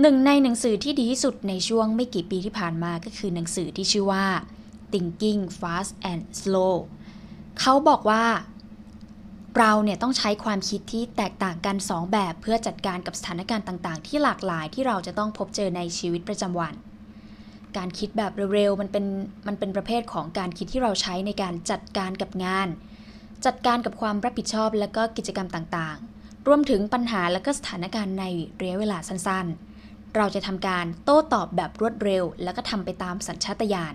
หนึ่งในหนังสือที่ดีที่สุดในช่วงไม่กี่ปีที่ผ่านมาก็คือหนังสือที่ชื่อว่า Thinking Fast and Slow เขาบอกว่า เราเนี่ยต้องใช้ความคิดที่แตกต่างกัน 2 แบบเพื่อจัดการกับสถานการณ์ต่างๆ ที่หลากหลายที่เราจะต้องพบเจอในชีวิตประจำวัน การคิดแบบเร็วๆมันเป็นมันเป็นประเภทของการคิดที่เราใช้ในการจัดการกับงาน จัดการกับความรับผิดชอบและก็กิจกรรมต่างๆ รวมถึงปัญหาและก็สถานการณ์ในระยะเวลาสั้นๆ เราจะทำการโต้ตอบแบบรวดเร็ว แล้วก็ทำไปตามสัญชาตญาณ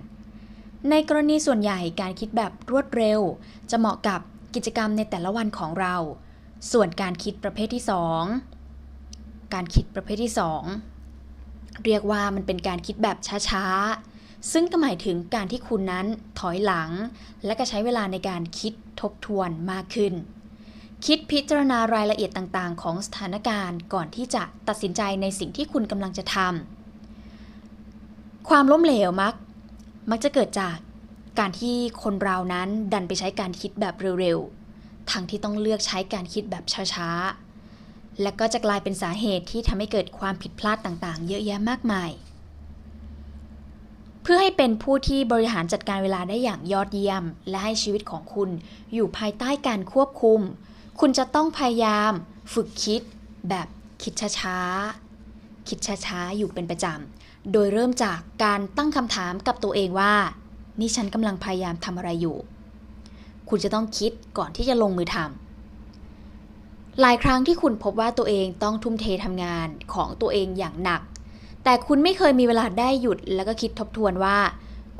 ในกรณีส่วนใหญ่การคิดแบบรวดเร็ว จะเหมาะกับกิจกรรมในแต่ละวันของเรา ส่วนการคิดประเภทที่ 2 การคิดประเภทที่ 2 เรียกว่ามันเป็นการคิดแบบช้าๆ ซึ่งก็หมายถึงการที่คุณนั้นถอยหลัง และก็ใช้เวลาในการคิดทบทวนมากขึ้น คิดพิจารณารายละเอียดต่างๆ ของสถานการณ์ก่อนที่จะตัดสินใจในสิ่งที่คุณกำลังจะทำความล้มเหลวมัก มักจะเกิดจากการที่คนเรานั้นดันไปใช้การคิดแบบเร็วๆ ทั้งที่ต้องเลือกใช้การคิดแบบช้าๆ และก็จะกลายเป็นสาเหตุที่ทำให้เกิดความผิดพลาดต่างๆ เยอะแยะมากมาย เพื่อให้เป็นผู้ที่บริหารจัดการเวลาได้อย่างยอดเยี่ยม และให้ชีวิตของคุณอยู่ภายใต้การควบคุม คุณจะต้องพยายามฝึกคิดแบบคิดช้าๆ คิดช้าๆ อยู่เป็นประจำ โดยเริ่มจากการตั้งคำถามกับตัวเองว่า นี่ฉันกำลังพยายามทำอะไรอยู่ คุณจะต้องคิดก่อนที่จะลงมือทำ หลายครั้งที่คุณพบว่าตัวเองต้องทุ่มเททำงานของตัวเองอย่างหนัก แต่คุณไม่เคยมีเวลาได้หยุดแล้วก็คิดทบทวนว่า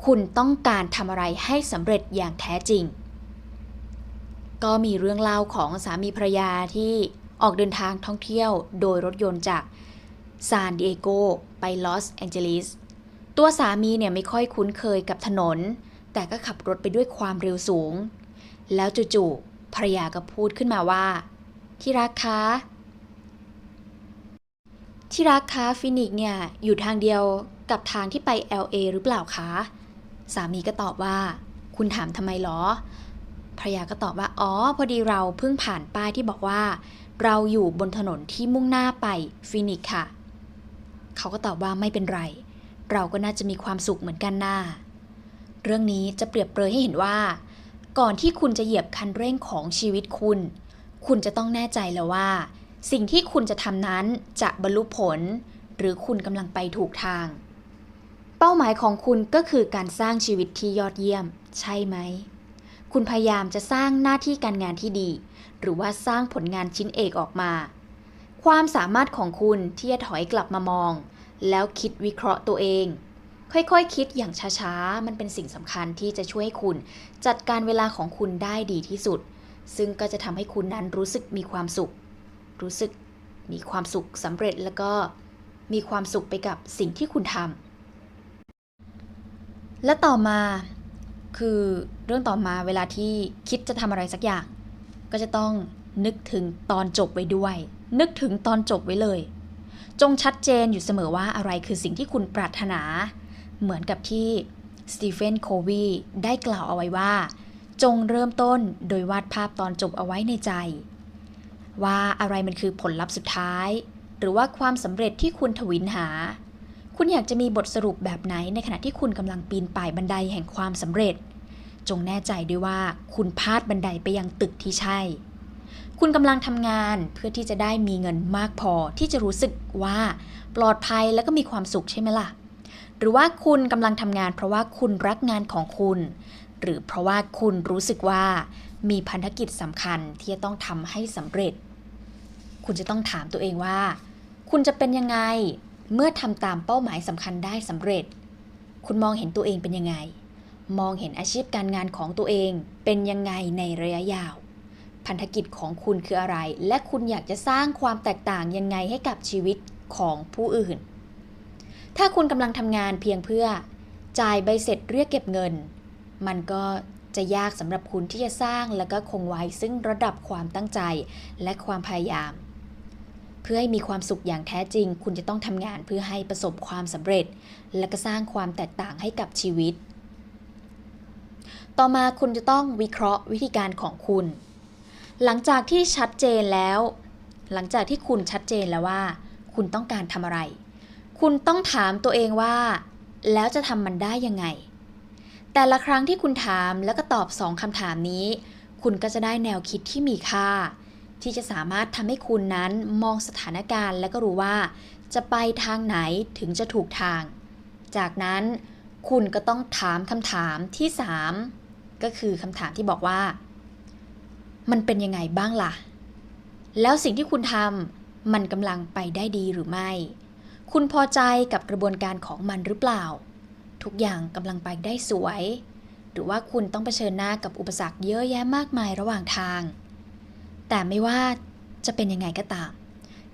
คุณต้องการทำอะไรให้สำเร็จอย่างแท้จริง ก็มีเรื่องเล่าของสามีภรรยาที่ออกเดินทางท่องเที่ยวโดยรถยนต์จากซานดิเอโกไปลอสแองเจลิส ตัวสามีเนี่ยไม่ค่อยคุ้นเคยกับถนน แต่ก็ขับรถไปด้วยความเร็วสูง แล้วจู่ๆภรรยาก็พูดขึ้นมาว่า ที่รักคะ ที่รักคะฟินิกเนี่ยอยู่ทางเดียวกับทางที่ไป LA หรือเปล่าคะ สามีก็ตอบว่า คุณถามทำไมหรอ ภรรยาก็ตอบว่า อ๋อ พอดีเราเพิ่งผ่านป้ายที่บอกว่า เราอยู่บนถนนที่มุ่งหน้าไปฟินิกค่ะ เขาก็ตอบว่าไม่เป็นไร เราก็น่าจะมีความสุขเหมือนกันน่าเรื่องนี้จะเปรียบเปรยให้เห็นว่า ก่อนที่คุณจะเหยียบคันเร่งของชีวิตคุณ คุณจะต้องแน่ใจแล้วว่า สิ่งที่คุณจะทำนั้นจะบรรลุผล หรือคุณกำลังไปถูกทาง เป้าหมายของคุณก็คือการสร้างชีวิตที่ยอดเยี่ยม ใช่ไหม คุณพยายามจะสร้างหน้าที่การงานที่ดี หรือว่าสร้างผลงานชิ้นเอกออกมา ความสามารถของคุณที่จะถอยกลับมามอง แล้วคิดวิเคราะห์ตัวเอง ค่อยๆคคิดอย่างช้าๆ มันเป็นสิ่งสำคัญที่จะช่วยให้คุณจัดการเวลาของคุณได้ดีที่สุด ซึ่งก็จะทำให้คุณนั้นรู้สึกมีความสุข รู้สึกมีความสุขสำเร็จแล้วก็มีความสุขไปกับสิ่งที่คุณทำและต่อมา คือเรื่องต่อมาเวลาที่คิดจะทำอะไรสักอย่าง ก็จะต้องนึกถึงตอนจบไว้ด้วย นึกถึงตอนจบไว้เลย จงชัดเจนอยู่เสมอว่าอะไรคือสิ่งที่คุณปรารถนา เหมือนกับที่สตีเฟนโควีได้กล่าวเอาไว้ว่า จงเริ่มต้นโดยวาดภาพตอนจบเอาไว้ในใจ ว่าอะไรมันคือผลลัพธ์สุดท้าย หรือว่าความสำเร็จที่คุณทวินหา คุณอยากจะมีบทสรุปแบบไหนในขณะที่คุณกำลังปีนป่ายบันไดแห่งความสำเร็จ จงแน่ใจด้วยว่าคุณพาดบันไดไปยังตึกที่ใช่ คุณกำลังทำงานเพื่อที่จะได้มีเงินมากพอที่จะรู้สึกว่าปลอดภัยแล้วก็มีความสุขใช่ไหมล่ะ หรือว่าคุณกำลังทำงานเพราะว่าคุณรักงานของคุณ หรือเพราะว่าคุณรู้สึกว่ามีพันธกิจสำคัญที่จะต้องทำให้สำเร็จ คุณจะต้องถามตัวเองว่า คุณจะเป็นยังไง เมื่อทำตามเป้าหมายสำคัญได้สำเร็จ คุณมองเห็นตัวเองเป็นยังไง มองเห็นอาชีพการงานของตัวเองเป็นยังไงในระยะยาว พันธกิจของคุณคืออะไร และคุณอยากจะสร้างความแตกต่างยังไงให้กับชีวิตของผู้อื่น ถ้าคุณกำลังทำงานเพียงเพื่อ จ่ายใบเสร็จเรียกเก็บเงิน มันก็จะยากสำหรับคุณที่จะสร้างและก็คงไว้ซึ่งระดับความตั้งใจและความพยายาม เพื่อให้มีความสุขอย่างแท้จริง คุณจะต้องทำงานเพื่อให้ประสบความสำเร็จ และก็สร้างความแตกต่างให้กับชีวิต ต่อมาคุณจะต้องวิเคราะห์วิธีการของคุณ หลังจากที่ชัดเจนแล้ว หลังจากที่คุณชัดเจนแล้วว่า คุณต้องการทำอะไร คุณต้องถามตัวเองว่า แล้วจะทำมันได้ยังไง แต่ละครั้งที่คุณถามแล้วก็ตอบสองคำถามนี้ คุณก็จะได้แนวคิดที่มีค่า ที่จะสามารถทำให้คุณนั้นมองสถานการณ์และก็รู้ว่า จะไปทางไหนถึงจะถูกทาง จากนั้นคุณก็ต้องถามคำถามที่ 3 ก็คือคำถามที่บอกว่า มันเป็นยังไงบ้างล่ะ แล้วสิ่งที่คุณทำมันกำลังไปได้ดีหรือไม่ คุณพอใจกับกระบวนการของมันหรือเปล่า ทุกอย่างกำลังไปได้สวย หรือว่าคุณต้องเผชิญหน้ากับอุปสรรคเยอะแยะมากมายระหว่างทาง แต่ไม่ว่าจะเป็นยังไงก็ตาม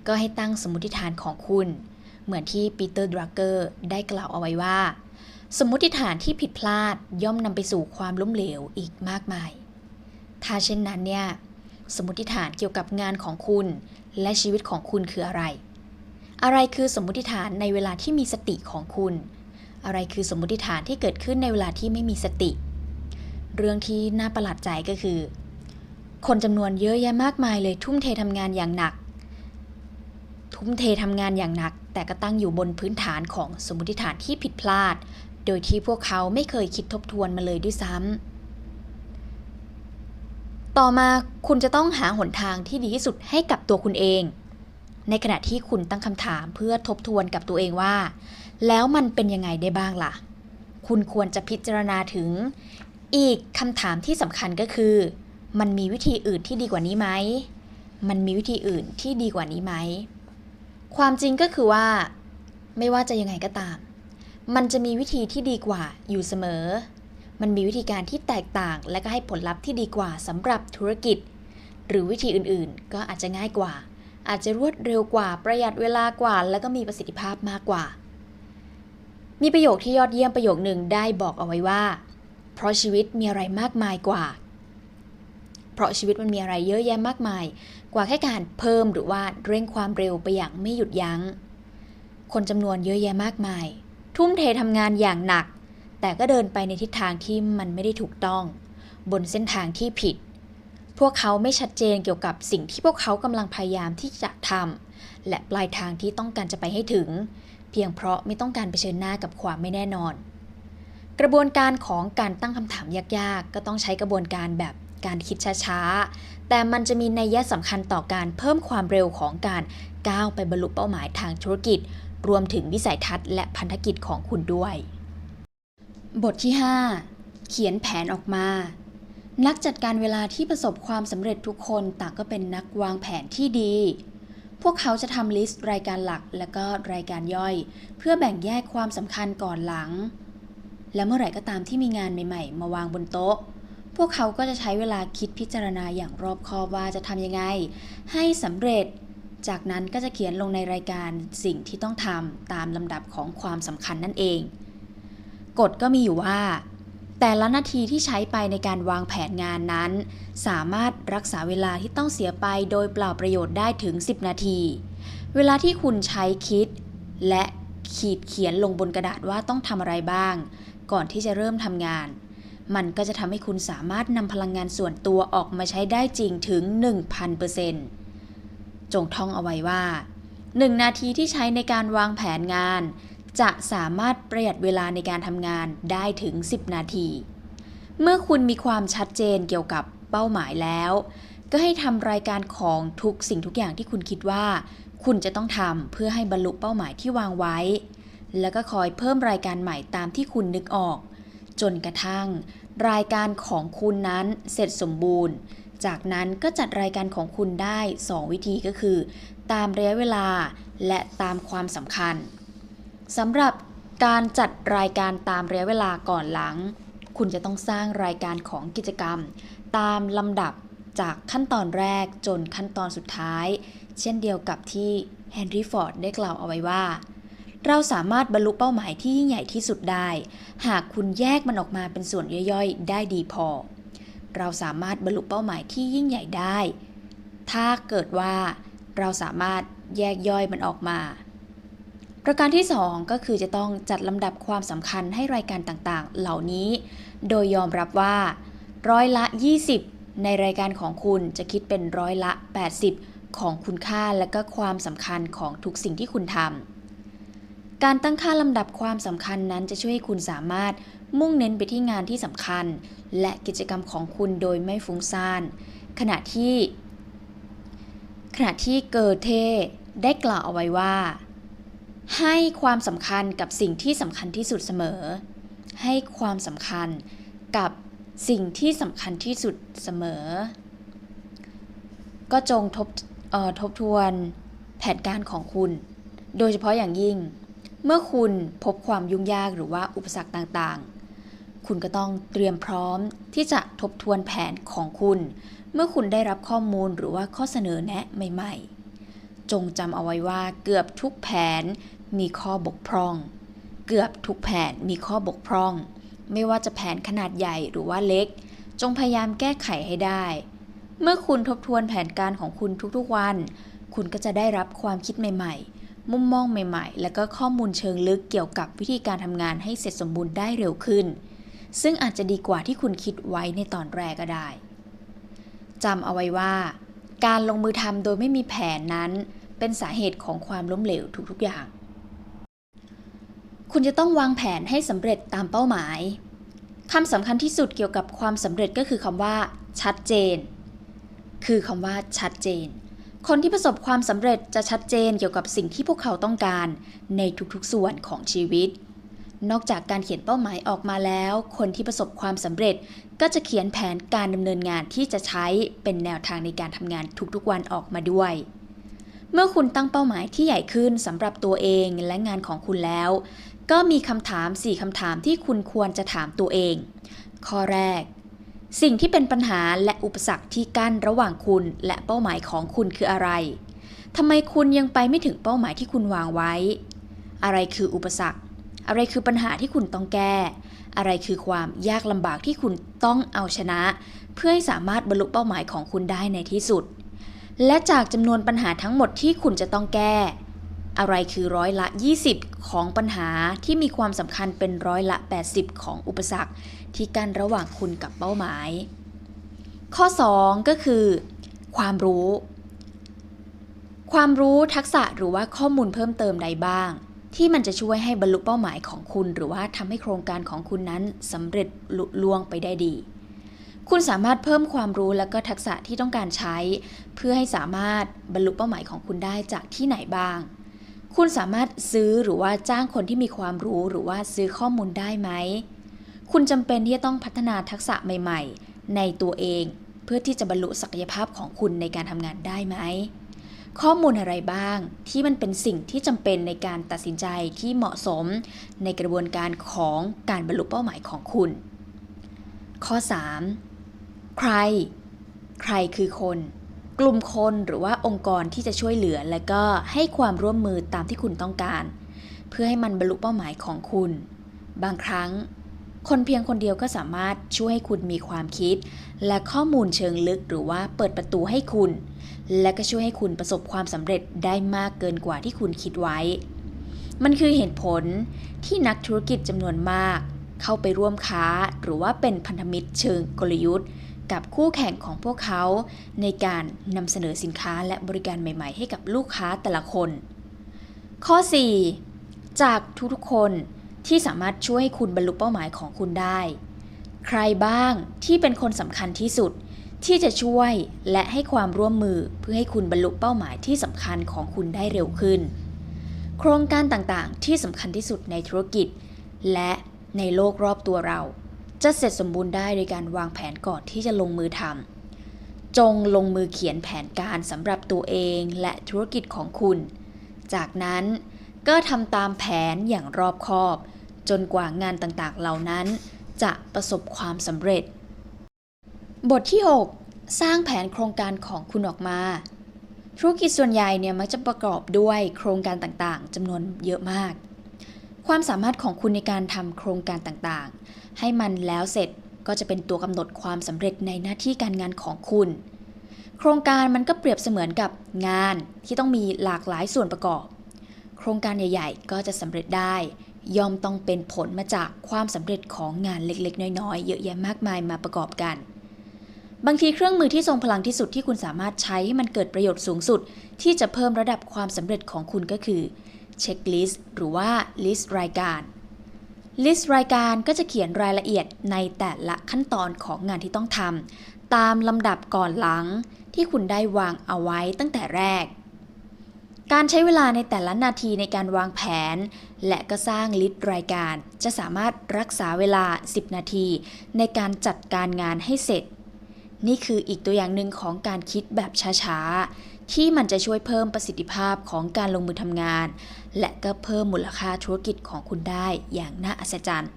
ก็ให้ตั้งสมมติฐานของคุณ เหมือนที่ปีเตอร์ดรักเกอร์ได้กล่าวเอาไว้ว่า สมมติฐานที่ผิดพลาดย่อมนำไปสู่ความล้มเหลวอีกมากมาย ถ้าเช่นนั้นเนี่ย สมมติฐานเกี่ยวกับงานของคุณ และชีวิตของคุณคืออะไร อะไรคือสมมติฐานในเวลาที่มีสติของคุณ อะไรคือสมมติฐานที่เกิดขึ้นในเวลาที่ไม่มีสติ เรื่องที่น่าประหลาดใจก็คือ คนจำนวนเยอะแยะมากมายเลยทุ่มเททำงานอย่างหนัก ทุ่มเททำงานอย่างหนัก แต่ก็ตั้งอยู่บนพื้นฐานของสมมติฐานที่ผิดพลาด โดยที่พวกเขาไม่เคยคิดทบทวนมาเลยด้วยซ้ำต่อมาคุณจะต้องหาหนทางที่ดีที่สุดให้กับตัวคุณเอง ในขณะที่คุณตั้งคำถามเพื่อทบทวนกับตัวเองว่า แล้วมันเป็นยังไงได้บ้างล่ะ คุณควรจะพิจารณาถึง อีกคำถามที่สำคัญก็คือ มันมีวิธีอื่นที่ดีกว่านี้ไหม มันมีวิธีอื่นที่ดีกว่านี้ไหม ความจริงก็คือว่า ไม่ว่าจะยังไงก็ตาม มันจะมีวิธีที่ดีกว่าอยู่เสมอ มันมีวิธีการที่แตกต่าง และก็ให้ผลลัพธ์ที่ดีกว่าสำหรับธุรกิจ หรือวิธีอื่นๆ ก็อาจจะง่ายกว่า อาจจะรวดเร็วกว่าประหยัดเวลากว่า แล้วก็มีประสิทธิภาพมากกว่า มีประโยคที่ยอดเยี่ยมประโยคหนึ่งได้บอกเอาไว้ว่า เพราะชีวิตมีอะไรมากมายกว่า เพราะชีวิตมันมีอะไรเยอะแยะมากมาย กว่าแค่การเพิ่มหรือว่าเร่งความเร็วไปอย่างไม่หยุดยัง้ง คนจำนวนเยอะแยะมากมาย ทุ่มเททำงานอย่างหนัก แต่ก็เดินไปในทิศทางที่มันไม่ได้ถูกต้อง บนเส้นทางที่ผิด พวกเขาไม่ชัดเจนเกี่ยวกับสิ่งที่พวกเขากำลังพยายามที่จะทำและปลายทางที่ต้องการจะไปให้ถึง เพียงเพราะไม่ต้องการเผชิญหน้ากับความไม่แน่นอนกระบวนการของการตั้งคำถามยากๆ ก็ต้องใช้กระบวนการแบบ การคิดช้าๆ แต่มันจะมีนัยยะสำคัญต่อการเพิ่มความเร็วของการก้าวไปบรรลุเป้าหมายทางธุรกิจ รวมถึงวิสัยทัศน์และพันธกิจของคุณด้วย บทที่ 5 เขียนแผนออกมานักจัดการเวลาที่ประสบความสำเร็จทุกคนต่างก็เป็นนักวางแผนที่ดี พวกเขาจะทำลิสต์รายการหลักและก็รายการย่อย เพื่อแบ่งแยกความสำคัญก่อนหลัง และเมื่อไหร่ก็ตามที่มีงานใหม่ ๆ มาวางบนโต๊ะ พวกเขาก็จะใช้เวลาคิดพิจารณาอย่างรอบคอบว่าจะทำยังไง ให้สำเร็จ จากนั้นก็จะเขียนลงในรายการสิ่งที่ต้องทำตามลำดับของความสำคัญนั่นเอง กฎก็มีอยู่ว่า แต่ละนาทีที่ใช้ไปในการวางแผนงานนั้น สามารถรักษาเวลาที่ต้องเสียไปโดยเปล่าประโยชน์ได้ถึง 10 นาที เวลาที่คุณใช้คิด และขีดเขียนลงบนกระดาษว่าต้องทำอะไรบ้าง ก่อนที่จะเริ่มทำงาน มันก็จะทำให้คุณสามารถนำพลังงานส่วนตัวออกมาใช้ได้จริงถึง 1,000%จงท่องเอาไว้ว่า 1 นาทีที่ใช้ในการวางแผนงาน จะสามารถประหยัดเวลาในการทำงานได้ถึง 10 นาที เมื่อคุณมีความชัดเจนเกี่ยวกับเป้าหมายแล้ว ก็ให้ทำรายการของทุกสิ่งทุกอย่างที่คุณคิดว่า คุณจะต้องทำเพื่อให้บรรลุเป้าหมายที่วางไว้ แล้วก็คอยเพิ่มรายการใหม่ตามที่คุณนึกออกจนกระทั่ง รายการของคุณนั้นเสร็จสมบูรณ์ จากนั้นก็จัดรายการของคุณได้ 2 วิธีก็คือ ตามระยะเวลาและตามความสำคัญสำหรับการจัดรายการตามระยะเวลาก่อนหลัง คุณจะต้องสร้างรายการของกิจกรรม ตามลำดับจากขั้นตอนแรกจนขั้นตอนสุดท้าย เช่นเดียวกับที่เฮนรี่ฟอร์ดได้กล่าวเอาไว้ว่า เราสามารถบรรลุเป้าหมายที่ยิ่งใหญ่ที่สุดได้ หากคุณแยกมันออกมาเป็นส่วนย่อยๆ ได้ดีพอ เราสามารถบรรลุเป้าหมายที่ยิ่งใหญ่ได้ ถ้าเกิดว่าเราสามารถแยกย่อยมันออกมา ประการที่ 2 ก็คือจะต้องจัดลำดับความสำคัญให้รายการต่างๆ เหล่านี้ โดยยอมรับว่า ร้อยละ 20 ในรายการของคุณจะคิดเป็นร้อยละ 80ของคุณค่าและก็ความสำคัญของทุกสิ่งที่คุณทำ การตั้งค่าลำดับความสำคัญนั้นจะช่วยให้คุณสามารถมุ่งเน้นไปที่งานที่สำคัญ และกิจกรรมของคุณโดยไม่ฟุ้งซ่าน ขณะที่ ขณะที่เกอเทได้กล่าวเอาไว้ว่า ให้ความสำคัญกับสิ่งที่สำคัญที่สุดเสมอ ให้ความสำคัญกับสิ่งที่สำคัญที่สุดเสมอ ก็จงทบทบทวนแผนการของคุณ โดยเฉพาะอย่างยิ่ง เมื่อคุณพบความยุ่งยากหรือว่าอุปสรรคต่างๆ คุณก็ต้องเตรียมพร้อมที่จะทบทวนแผนของคุณ เมื่อคุณได้รับข้อมูลหรือว่าข้อเสนอแนะใหม่ ๆ จงจำเอาไว้ว่าเกือบทุกแผนมีข้อบกพร่อง เกือบทุกแผนมีข้อบกพร่อง ไม่ว่าจะแผนขนาดใหญ่หรือว่าเล็ก จงพยายามแก้ไขให้ได้ เมื่อคุณทบทวนแผนการของคุณทุกๆวัน คุณก็จะได้รับความคิดใหม่ ๆ มุมมองใหม่ๆ และก็ข้อมูลเชิงลึกเกี่ยวกับวิธีการทำงานให้เสร็จสมบูรณ์ได้เร็วขึ้น ซึ่งอาจจะดีกว่าที่คุณคิดไว้ในตอนแรกก็ได้จำเอาไว้ว่า การลงมือทำโดยไม่มีแผนนั้น เป็นสาเหตุของความล้มเหลวทุกๆอย่าง คุณจะต้องวางแผนให้สำเร็จตามเป้าหมายคำสำคัญที่สุดเกี่ยวกับความสำเร็จก็คือคำว่า ชัดเจน คือคำว่าชัดเจน คนที่ประสบความสำเร็จจะชัดเจนเกี่ยวกับสิ่งที่พวกเขาต้องการในทุกๆส่วนของชีวิต นอกจากการเขียนเป้าหมายออกมาแล้ว คนที่ประสบความสำเร็จก็จะเขียนแผนการดำเนินงานที่จะใช้เป็นแนวทางในการทำงานทุกๆวันออกมาด้วย เมื่อคุณตั้งเป้าหมายที่ใหญ่ขึ้นสำหรับตัวเองและงานของคุณแล้ว ก็มีคำถาม 4คำถามที่คุณควรจะถามตัวเอง ข้อแรก สิ่งที่เป็นปัญหาและอุปสรรคที่กั้นระหว่างคุณและเป้าหมายของคุณคืออะไรทำไมคุณยังไปไม่ถึงเป้าหมายที่คุณวางไว้ อะไรคืออุปสรรค อะไรคือปัญหาที่คุณต้องแก้ อะไรคือความยากลำบากที่คุณต้องเอาชนะ เพื่อให้สามารถบรรลุเป้าหมายของคุณได้ในที่สุด และจากจำนวนปัญหาทั้งหมดที่คุณจะต้องแก้ อะไรคือร้อยละ 20 ของปัญหาที่มีความสำคัญเป็นร้อยละ 80 ของอุปสรรค ที่กั้นระหว่างคุณกับเป้าหมาย ข้อ 2 ก็คือ ความรู้ ความรู้ทักษะหรือว่าข้อมูลเพิ่มเติมใดบ้าง ที่มันจะช่วยให้บรรลุเป้าหมายของคุณ หรือว่าทำให้โครงการของคุณนั้นสำเร็จลุล่วงไปได้ดี คุณสามารถเพิ่มความรู้และก็ทักษะที่ต้องการใช้ เพื่อให้สามารถบรรลุเป้าหมายของคุณได้จากที่ไหนบ้างคุณสามารถซื้อหรือว่าจ้างคนที่มีความรู้หรือว่าซื้อข้อมูลได้ไหม คุณจำเป็นที่จะต้องพัฒนาทักษะใหม่ ๆ ในตัวเอง เพื่อที่จะบรรลุศักยภาพของคุณในการทำงานได้ไหม ข้อมูลอะไรบ้างที่มันเป็นสิ่งที่จำเป็นในการตัดสินใจที่เหมาะสม ในกระบวนการของการบรรลุเป้าหมายของคุณ ข้อ 3 ใคร ใครคือคน กลุ่มคนหรือว่าองค์กรที่จะช่วยเหลือ และก็ให้ความร่วมมือตามที่คุณต้องการ เพื่อให้มันบรรลุเป้าหมายของคุณ บางครั้ง คนเพียงคนเดียวก็สามารถช่วยให้คุณมีความคิด และข้อมูลเชิงลึกหรือว่าเปิดประตูให้คุณ และก็ช่วยให้คุณประสบความสำเร็จได้มากเกินกว่าที่คุณคิดไว้ มันคือเหตุผลที่นักธุรกิจจำนวนมาก เข้าไปร่วมค้าหรือว่าเป็นพันธมิตรเชิงกลยุทธ์ กับคู่แข่งของพวกเขา ในการนำเสนอสินค้าและบริการใหม่ ๆ ให้กับลูกค้าแต่ละคน ข้อ 4 จากทุกๆคน ที่สามารถช่วยให้คุณบรรลุเป้าหมายของคุณได้ ใครบ้างที่เป็นคนสำคัญที่สุด ที่จะช่วยและให้ความร่วมมือเพื่อให้คุณบรรลุเป้าหมายที่สำคัญของคุณได้เร็วขึ้น โครงการต่างๆ ที่สำคัญที่สุดในธุรกิจ และในโลกรอบตัวเรา จะเสร็จสมบูรณ์ได้โดยการวางแผนก่อนที่จะลงมือทำจงลงมือเขียนแผนการสำหรับตัวเองและธุรกิจของคุณ จากนั้นก็ทำตามแผนอย่างรอบคอบ จนกว่างานต่างๆเหล่านั้น จะประสบความสำเร็จ บทที่ 6 สร้างแผนโครงการของคุณออกมา ธุรกิจส่วนใหญ่เนี่ยมักจะประกอบด้วยโครงการต่างๆจำนวนเยอะมาก ความสามารถของคุณในการทำโครงการต่างๆ ให้มันแล้วเสร็จก็จะเป็นตัวกำหนดความสำเร็จในหน้าที่การงานของคุณ โครงการมันก็เปรียบเสมือนกับงานที่ต้องมีหลากหลายส่วนประกอบ โครงการใหญ่ ๆ ก็จะสำเร็จได้ ย่อมต้องเป็นผลมาจากความสำเร็จของงานเล็กๆ น้อยๆ เยอะแยะมากมายมาประกอบกัน บางทีเครื่องมือที่ทรงพลังที่สุดที่คุณสามารถใช้ให้มันเกิดประโยชน์สูงสุด ที่จะเพิ่มระดับความสำเร็จของคุณก็คือเช็คลิสต์หรือว่าลิสต์รายการลิสต์รายการก็จะเขียนรายละเอียดในแต่ละขั้นตอนของงานที่ต้องทำตามลำดับก่อนหลังที่คุณได้วางเอาไว้ตั้งแต่แรก การใช้เวลาในแต่ละนาทีในการวางแผน และก็สร้างลิสต์รายการ จะสามารถรักษาเวลา 10 นาที ในการจัดการงานให้เสร็จ นี่คืออีกตัวอย่างหนึ่งของการคิดแบบช้าๆ ที่มันจะช่วยเพิ่มประสิทธิภาพของการลงมือทำงาน และก็เพิ่มมูลค่าธุรกิจของคุณได้อย่างน่าอัศจรรย์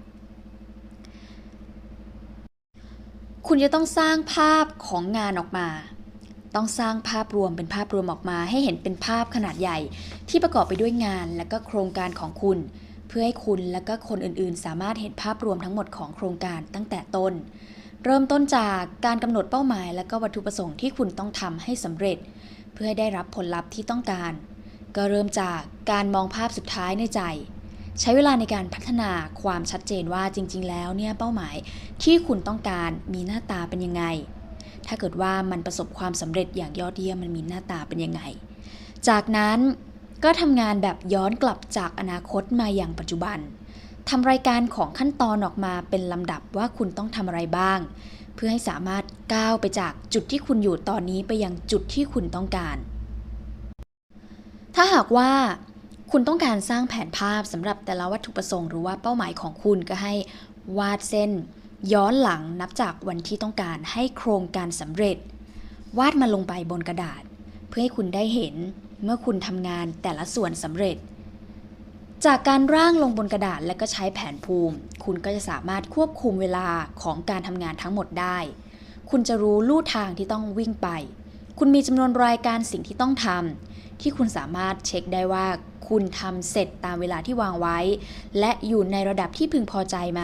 คุณจะต้องสร้างภาพของงานออกมา ต้องสร้างภาพรวมเป็นภาพรวมออกมาให้เห็นเป็นภาพขนาดใหญ่ ที่ประกอบไปด้วยงานและก็โครงการของคุณ เพื่อให้คุณและก็คนอื่นๆ สามารถเห็นภาพรวมทั้งหมดของโครงการตั้งแต่ต้น เริ่มต้นจากการกำหนดเป้าหมาย และก็วัตถุประสงค์ที่คุณต้องทำให้สำเร็จ เพื่อให้ได้รับผลลัพธ์ที่ต้องการ ก็เริ่มจากการมองภาพสุดท้ายในใจใช้เวลาในการพัฒนาความชัดเจนว่าจริง ๆ แล้วเนี่ยเป้าหมายที่คุณต้องการมีหน้าตาเป็นยังไง ถ้าเกิดว่ามันประสบความสำเร็จอย่างยอดเยี่ยมมันมีหน้าตาเป็นยังไง จากนั้นก็ทำงานแบบย้อนกลับจากอนาคตมาอย่างปัจจุบันทำรายการของขั้นตอนออกมาเป็นลำดับว่าคุณต้องทำอะไรบ้าง เพื่อให้สามารถก้าวไปจากจุดที่คุณอยู่ตอนนี้ไปยังจุดที่คุณต้องการ ถ้าหากว่าคุณต้องการสร้างแผนภาพสำหรับแต่ละวัตถุประสงค์หรือว่าเป้าหมายของคุณก็ให้วาดเส้น ย้อนหลังนับจากวันที่ต้องการให้โครงการสำเร็จ วาดมาลงไปบนกระดาษ เพื่อให้คุณได้เห็นเมื่อคุณทำงานแต่ละส่วนสำเร็จ จากการร่างลงบนกระดาษและก็ใช้แผนภูมิ คุณก็จะสามารถควบคุมเวลาของการทำงานทั้งหมดได้ คุณจะรู้ลู่ทางที่ต้องวิ่งไป คุณมีจำนวนรายการสิ่งที่ต้องทำที่คุณสามารถเช็คได้ว่าคุณทำเสร็จตามเวลาที่วางไว้ และอยู่ในระดับที่พึงพอใจไหม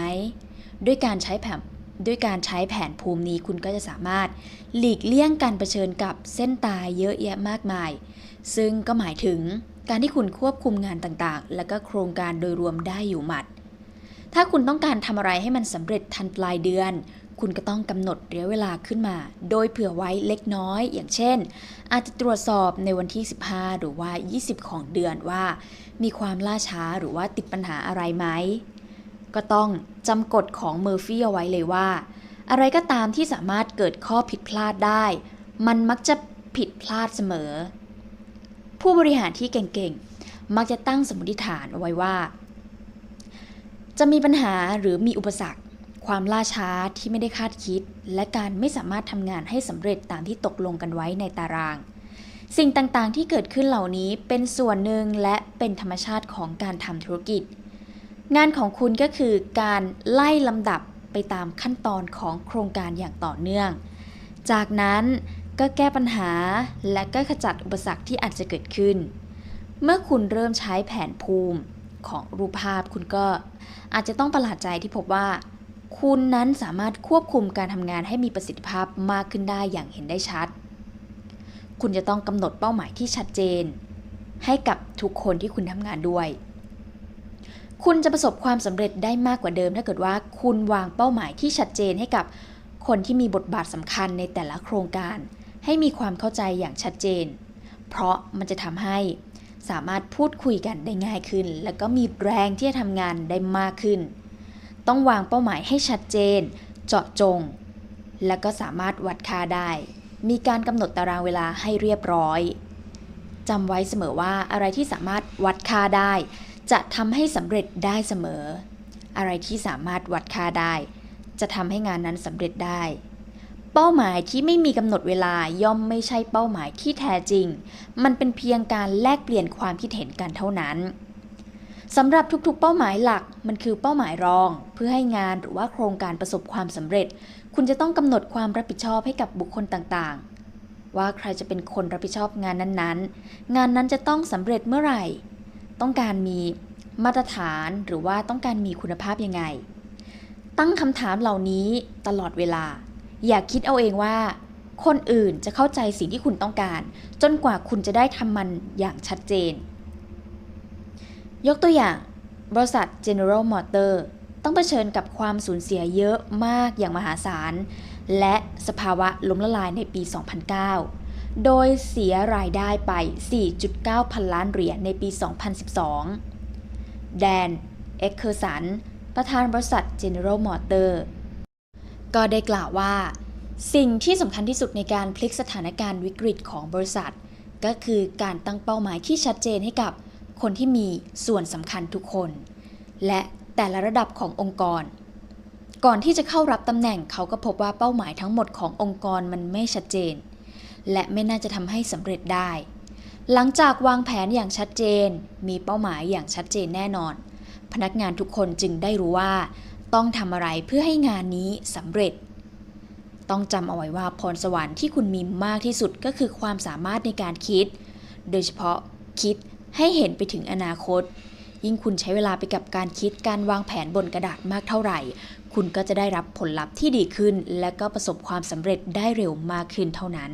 ด้วยการใช้แผนด้วยการใช้แผนภูมินี้คุณก็จะสามารถหลีกเลี่ยงการเผชิญกับเส้นตายเยอะแยะมากมาย ซึ่งก็หมายถึงการที่คุณควบคุมงานต่างๆ และก็โครงการโดยรวมได้อยู่หมัด ถ้าคุณต้องการทำอะไรให้มันสำเร็จทันปลายเดือน คุณก็ต้องกำหนดระยะเวลาขึ้นมา โดยเผื่อไว้เล็กน้อย อย่างเช่น อาจจะตรวจสอบในวันที่ 15 หรือว่า 20 ของเดือนว่า มีความล่าช้าหรือว่าติดปัญหาอะไรไหม ก็ต้องจำกฎของเมอร์ฟี่เอาไว้เลยว่า อะไรก็ตามที่สามารถเกิดข้อผิดพลาดได้ มันมักจะผิดพลาดเสมอ ผู้บริหารที่เก่งๆ มักจะตั้งสมมติฐานเอาไว้ว่า จะมีปัญหาหรือมีอุปสรรค ความล่าช้าที่ไม่ได้คาดคิด และการไม่สามารถทำงานให้สำเร็จตามที่ตกลงกันไว้ในตารางสิ่งต่างๆ ที่เกิดขึ้นเหล่านี้เป็นส่วนหนึ่งและเป็นธรรมชาติของการทำธุรกิจ งานของคุณก็คือการไล่ลำดับไปตามขั้นตอนของโครงการอย่างต่อเนื่อง จากนั้นก็แก้ปัญหาและก็ขจัดอุปสรรคที่อาจจะเกิดขึ้น เมื่อคุณเริ่มใช้แผนภูมิของรูปภาพคุณก็ อาจจะต้องประหลาดใจที่พบว่า คุณนั้นสามารถควบคุมการทำงานให้มีประสิทธิภาพมากขึ้นได้อย่างเห็นได้ชัด คุณจะต้องกำหนดเป้าหมายที่ชัดเจน ให้กับทุกคนที่คุณทำงานด้วย คุณจะประสบความสำเร็จได้มากกว่าเดิม ถ้าเกิดว่าคุณวางเป้าหมายที่ชัดเจนให้กับคนที่มีบทบาทสำคัญในแต่ละโครงการ ให้มีความเข้าใจอย่างชัดเจน เพราะมันจะทำให้สามารถพูดคุยกันได้ง่ายขึ้น และก็มีแรงที่จะทำงานได้มากขึ้น ต้องวางเป้าหมายให้ชัดเจน เจาะจง และก็สามารถวัดค่าได้ มีการกำหนดตารางเวลาให้เรียบร้อยจำไว้เสมอว่าอะไรที่สามารถวัดค่าได้ จะทำให้สำเร็จได้เสมอ อะไรที่สามารถวัดค่าได้ จะทำให้งานนั้นสำเร็จได้ เป้าหมายที่ไม่มีกำหนดเวลาย่อมไม่ใช่เป้าหมายที่แท้จริง มันเป็นเพียงการแลกเปลี่ยนความคิดเห็นกันเท่านั้นสำหรับทุกๆ เป้าหมายหลักมันคือเป้าหมายรอง เพื่อให้งานหรือว่าโครงการประสบความสำเร็จ คุณจะต้องกำหนดความรับผิดชอบให้กับบุคคลต่างๆ ว่าใครจะเป็นคนรับผิดชอบงานนั้นๆ งานนั้นจะต้องสำเร็จเมื่อไหร่ ต้องการมีมาตรฐานหรือว่าต้องการมีคุณภาพยังไง ตั้งคำถามเหล่านี้ตลอดเวลา อย่าคิดเอาเองว่า คนอื่นจะเข้าใจสิ่งที่คุณต้องการ จนกว่าคุณจะได้ทำมันอย่างชัดเจน ยกตัวอย่าง บริษัท General Motor ต้องเผชิญกับความสูญเสียเยอะมากอย่างมหาศาล และสภาวะล้มละลายในปี 2009 โดยเสียรายได้ไป 4.9 พันล้านเหรียญในปี 2012 แดน เอ็กเคอร์สัน ประธานบริษัท General Motor ก็ได้กล่าวว่า สิ่งที่สำคัญที่สุดในการพลิกสถานการณ์วิกฤตของบริษัท ก็คือการตั้งเป้าหมายที่ชัดเจนให้กับคนที่มีส่วนสำคัญทุกคน และแต่ละระดับขององค์กร ก่อนที่จะเข้ารับตำแหน่งเขาก็พบว่าเป้าหมายทั้งหมดขององค์กรมันไม่ชัดเจน และไม่น่าจะทำให้สำเร็จได้ หลังจากวางแผนอย่างชัดเจน มีเป้าหมายอย่างชัดเจนแน่นอน พนักงานทุกคนจึงได้รู้ว่า ต้องทำอะไรเพื่อให้งานนี้สำเร็จ ต้องจำเอาไว้ว่าพรสวรรค์ที่คุณมีมากที่สุดก็คือความสามารถในการคิด โดยเฉพาะคิดให้เห็นไปถึงอนาคต ยิ่งคุณใช้เวลาไปกับการคิดการวางแผนบนกระดาษมากเท่าไหร่ คุณก็จะได้รับผลลัพธ์ที่ดีขึ้น และก็ประสบความสำเร็จได้เร็วมากขึ้นเท่านั้น